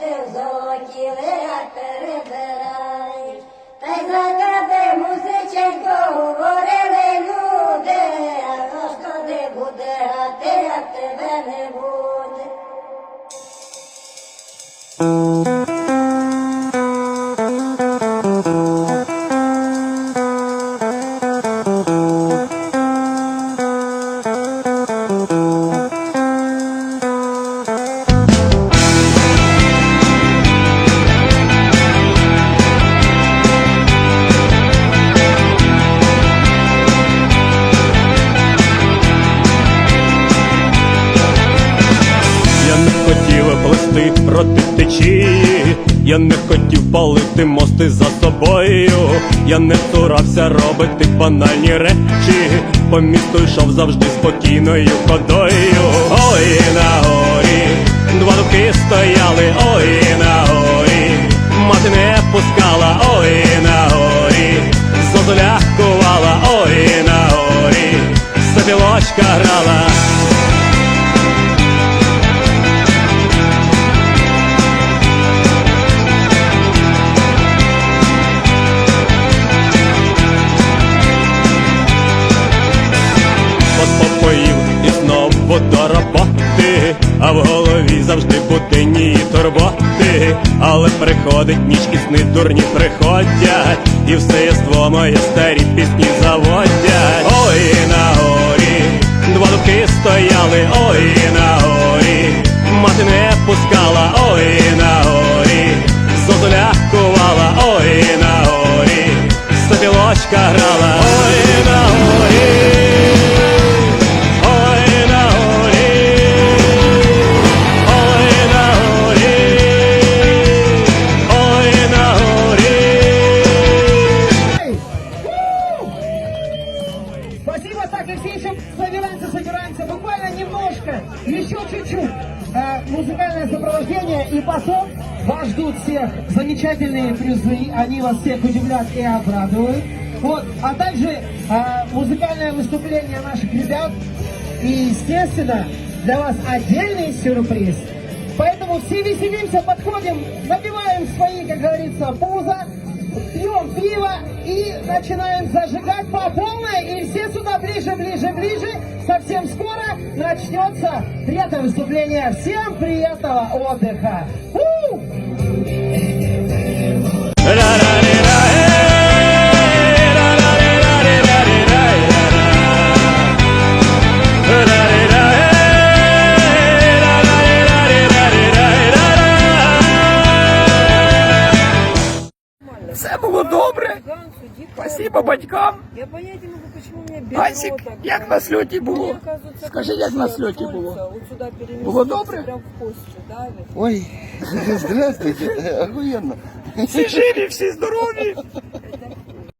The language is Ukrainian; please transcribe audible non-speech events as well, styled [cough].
ти в золоті лига перебирай, та й за тебе музиченько говорили люди, а хто туди буде грати, як тебе не буде. Завжди проти течії. Я не хотів палити мости за собою. Я не цурався робити банальні речі. По місту йшов завжди спокійною ходою. Ой, на горі, два дуки стояли, ой, на горі, мати не пускала, ой, на горі, зозуля кувала, ой, на горі, сопілочка грала. Голові завжди буденні турботи. Але приходить ніч і сни дурні приходять, і все єство моє старі пісні заводять. Ой, на горі, два дубки стояли, ой, на горі, мати не пускала, ой, на горі, зозуля кувала, ой, на горі, сопілочка грала, ой, еще чуть-чуть. Э, музыкальное сопровождение, и потом вас ждут всех замечательные призы, они вас всех удивлят и обрадуют. Вот, а также э, музыкальное выступление наших ребят, и, естественно, для вас отдельный сюрприз. Поэтому все веселимся, подходим, набиваем свои, как говорится, пузо, пьем пиво и начинаем зажигать по полной. И все сюда ближе, ближе, ближе. Совсем скоро начнется приятное выступление. Всем приятного отдыха. У! Все було добре. Спасибо батькам. Я понять не могу, почему у меня без Гасик, рота. як на сльоті було? Скажи, як на сльоті було? Було добре? Прям в. Ой, [laughs] здравствуйте, [laughs] охуенно. Всі живі, всі здорові.